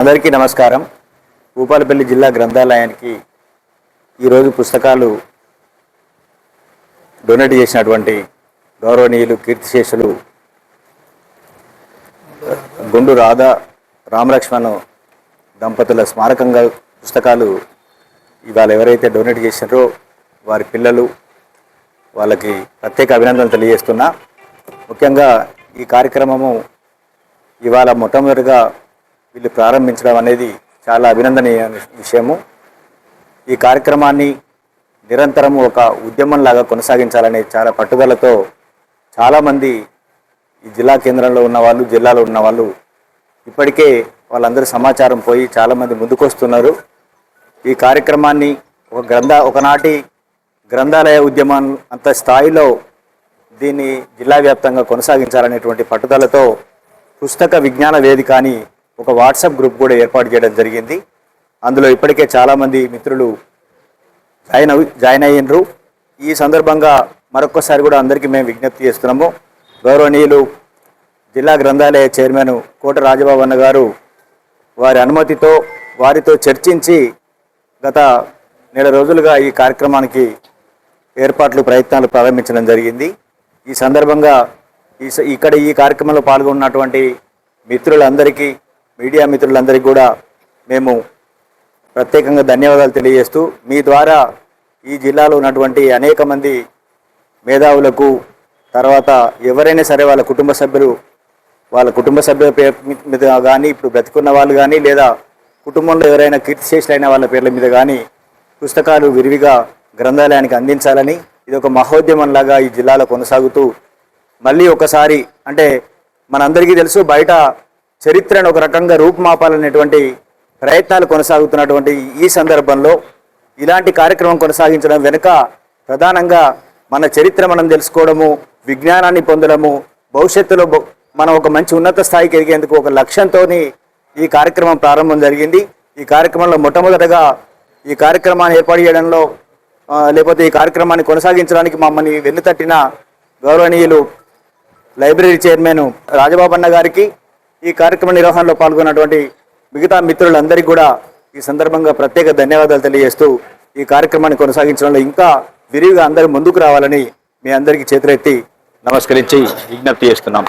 అందరికీ నమస్కారం. భూపాలపల్లి జిల్లా గ్రంథాలయానికి ఈరోజు పుస్తకాలు డొనేట్ చేసినటువంటి గౌరవనీయులు కీర్తిశేషులు గుండు రాధా రామలక్ష్మణ్ దంపతుల స్మారకంగా పుస్తకాలు ఇవాళ ఎవరైతే డొనేట్ చేసినారో వారి పిల్లలు వాళ్ళకి ప్రత్యేక అభినందనలు తెలియజేస్తున్నా. ముఖ్యంగా ఈ కార్యక్రమము ఇవాళ మొట్టమొదటిగా వీళ్ళు ప్రారంభించడం అనేది చాలా అభినందనీయ విషయము. ఈ కార్యక్రమాన్ని నిరంతరం ఒక ఉద్యమంలాగా కొనసాగించాలనే చాలా పట్టుదలతో చాలామంది ఈ జిల్లా కేంద్రంలో ఉన్నవాళ్ళు జిల్లాలో ఉన్న వాళ్ళు ఇప్పటికే వాళ్ళందరూ సమాచారం పోయి చాలామంది ముందుకొస్తున్నారు. ఈ కార్యక్రమాన్ని ఒక గ్రంథ ఒకనాటి గ్రంథాలయ ఉద్యమం అంత స్థాయిలో దీన్ని జిల్లా వ్యాప్తంగా కొనసాగించాలనేటువంటి పట్టుదలతో పుస్తక విజ్ఞాన వేదిక అని ఒక వాట్సాప్ గ్రూప్ కూడా ఏర్పాటు చేయడం జరిగింది. అందులో ఇప్పటికే చాలామంది మిత్రులు జాయిన్ అవి జాయిన్ అయ్యిండ్రు ఈ సందర్భంగా మరొకసారి కూడా అందరికీ మేము విజ్ఞప్తి చేస్తున్నాము. గౌరవనీయులు జిల్లా గ్రంథాలయ చైర్మన్ కోట రాజబాబు అన్న గారు వారి అనుమతితో వారితో చర్చించి గత నెల రోజులుగా ఈ కార్యక్రమానికి ఏర్పాట్లు ప్రయత్నాలు ప్రారంభించడం జరిగింది. ఈ సందర్భంగా ఈ స- ఇక్కడ ఈ కార్యక్రమంలో పాల్గొన్నటువంటి మిత్రులందరికీ మీడియా మిత్రులందరికీ కూడా మేము ప్రత్యేకంగా ధన్యవాదాలు తెలియజేస్తూ మీ ద్వారా ఈ జిల్లాలో ఉన్నటువంటి అనేక మంది మేధావులకు తర్వాత ఎవరైనా సరే వాళ్ళ కుటుంబ సభ్యులు వాళ్ళ కుటుంబ సభ్యుల పేరు మీద కానీ ఇప్పుడు బ్రతికున్న వాళ్ళు కానీ లేదా కుటుంబంలో ఎవరైనా కీర్తిశేషులైన వాళ్ళ పేర్ల మీద కానీ పుస్తకాలు విరివిగా గ్రంథాలయానికి అందించాలని ఇది ఒక మహోద్యమంలాగా ఈ జిల్లాలో కొనసాగుతూ మళ్ళీ ఒకసారి అంటే మనందరికీ తెలుసు బయట చరిత్రను ఒక రకంగా రూపుమాపాలనేటువంటి ప్రయత్నాలు కొనసాగుతున్నటువంటి ఈ సందర్భంలో ఇలాంటి కార్యక్రమం కొనసాగించడం వెనుక ప్రధానంగా మన చరిత్ర మనం తెలుసుకోవడము విజ్ఞానాన్ని పొందడము భవిష్యత్తులో మనం ఒక మంచి ఉన్నత స్థాయికి ఎదిగేందుకు ఒక లక్ష్యంతో ఈ కార్యక్రమం ప్రారంభం జరిగింది. ఈ కార్యక్రమంలో మొట్టమొదటగా ఈ కార్యక్రమాన్ని ఏర్పాటు చేయడంలో లేకపోతే ఈ కార్యక్రమాన్ని కొనసాగించడానికి మమ్మల్ని వెన్నుతట్టిన గౌరవనీయులు లైబ్రరీ చైర్మన్ రాజబాబన్న గారికి ఈ కార్యక్రమ నిర్వహణలో పాల్గొన్నటువంటి మిగతా మిత్రులందరికీ కూడా ఈ సందర్భంగా ప్రత్యేక ధన్యవాదాలు తెలియజేస్తూ ఈ కార్యక్రమాన్ని కొనసాగించడంలో ఇంకా విరివిగా అందరూ ముందుకు రావాలని మీ అందరికీ చేతులెత్తి నమస్కరించి విజ్ఞప్తి చేస్తున్నాం.